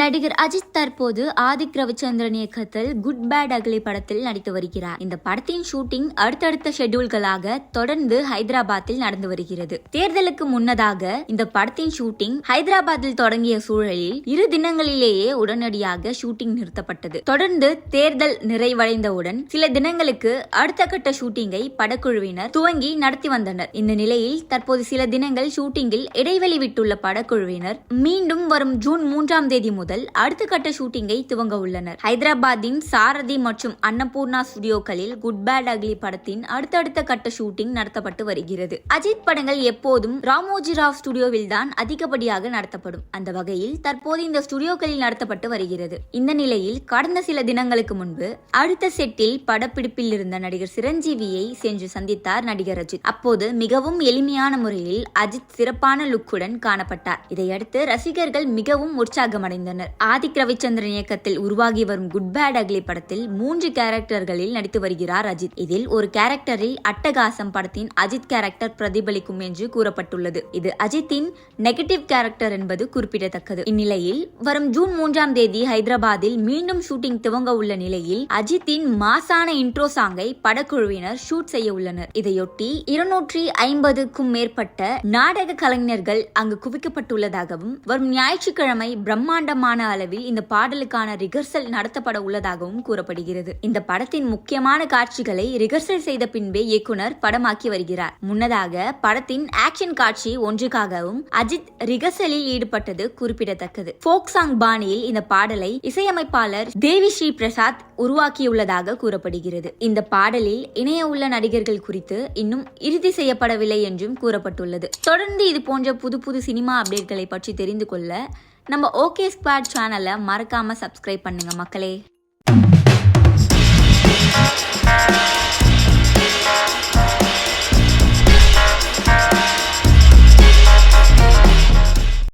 நடிகர் அஜித் தற்போது ஆதிக் ரவிச்சந்திரன் இயக்கத்தில் குட் பேட் அகலி படத்தில் நடித்து வருகிறார். இந்த படத்தின் ஷூட்டிங் அடுத்தடுத்த ஷெட்யூல்களாக தொடர்ந்து ஹைதராபாத்தில் நடந்து வருகிறது. தேர்தலுக்கு முன்னதாக இந்த படத்தின் ஷூட்டிங் ஹைதராபாத்தில் தொடங்கிய சூழலில் இரு தினங்களிலேயே உடனடியாக ஷூட்டிங் நிறுத்தப்பட்டது. தொடர்ந்து தேர்தல் நிறைவடைந்தவுடன் சில தினங்களுக்கு அடுத்த கட்ட ஷூட்டிங்கை படக்குழுவினர் துவங்கி நடத்தி வந்தனர். இந்த நிலையில் தற்போது சில தினங்கள் ஷூட்டிங்கில் இடைவெளி விட்டுள்ள படக்குழுவினர் மீண்டும் வரும் ஜூன் மூன்றாம் தேதி முதல் முதல் அடுத்த கட்ட ஷூட்டிங்கை துவங்க உள்ளனர். ஹைதராபாத்தின் சாரதி மற்றும் அன்னபூர்ணா ஸ்டுடியோக்களில் குட் பேட் அக்லி படத்தின் அடுத்தடுத்த கட்ட ஷூட்டிங் நடத்தப்பட்டு வருகிறது. அஜித் படங்கள் எப்போதும் ராமோஜி ராவ் ஸ்டுடியோவில் தான் அதிகப்படியாக நடத்தப்படும். அந்த வகையில் தற்போது இந்த ஸ்டுடியோக்களில் நடத்தப்பட்டு வருகிறது. இந்த நிலையில் கடந்த சில தினங்களுக்கு முன்பு அடுத்த செட்டில் படப்பிடிப்பில் இருந்த நடிகர் சிரஞ்சீவியை சென்று சந்தித்தார் நடிகர் அஜித். அப்போது மிகவும் எளிமையான முறையில் அஜித் சிறப்பான லுக்குடன் காணப்பட்டார். இதையடுத்து ரசிகர்கள் மிகவும் உற்சாகமடைந்தனர். ஆதிக் ரவிச்சந்திரன் இயக்கத்தில் உருவாகி வரும் குட் பேட் அக்லி படத்தில் மூன்று கேரக்டர்களில் நடித்து வருகிறார் அஜித். இதில் ஒரு கேரக்டரில் அட்டகாசம் படத்தின் அஜித் கேரக்டர் பிரதிபலிக்கும் என்று கூறப்பட்டுள்ளது. இது அஜித்தின் நெகட்டிவ் கேரக்டர் என்பது குறிப்பிடத்தக்கது. இந்நிலையில் வரும் ஜூன் மூன்றாம் தேதி ஹைதராபாத்தில் மீண்டும் ஷூட்டிங் துவங்க உள்ள நிலையில் அஜித்தின் மாசான இன்ட்ரோ சாங்கை படக்குழுவினர் ஷூட் செய்ய உள்ளனர். இதையொட்டி இருநூற்றி ஐம்பதுக்கும் மேற்பட்ட நாடக கலைஞர்கள் அங்கு குவிக்கப்பட்டுள்ளதாகவும் வரும் ஞாயிற்றுக்கிழமை பிரம்மாண்டமான அளவில் இந்த பாடலுக்கான ரிகர்சல் நடத்தப்பட உள்ளதாகவும் கூறப்படுகிறது. இந்த படத்தின் முக்கியமான காட்சிகளை ரிகர்சல் செய்த பின்பே இயக்குனர் படமாக்கி வருகிறார். முன்னதாக படத்தின் ஆக்ஷன் காட்சி ஒன்றுக்காகவும் அஜித் ரிகர்சலில் ஈடுபட்டது குறிப்பிடத்தக்கது. ஃபோக் சாங் பாணியில் இந்த பாடலை இசையமைப்பாளர் தேவி ஸ்ரீ பிரசாத் உருவாக்கியுள்ளதாக கூறப்படுகிறது. இந்த பாடலில் இணைய உள்ள நடிகர்கள் குறித்து இன்னும் இறுதி செய்யப்படவில்லை என்றும் கூறப்பட்டுள்ளது. தொடர்ந்து இது போன்ற புது புது சினிமா அப்டேட்களை பற்றி தெரிந்து கொள்ள நம்ம ஓகே ஸ்குவாட் சேனலை மறக்காமல் சப்ஸ்கிரைப் பண்ணுங்கள் மக்களே.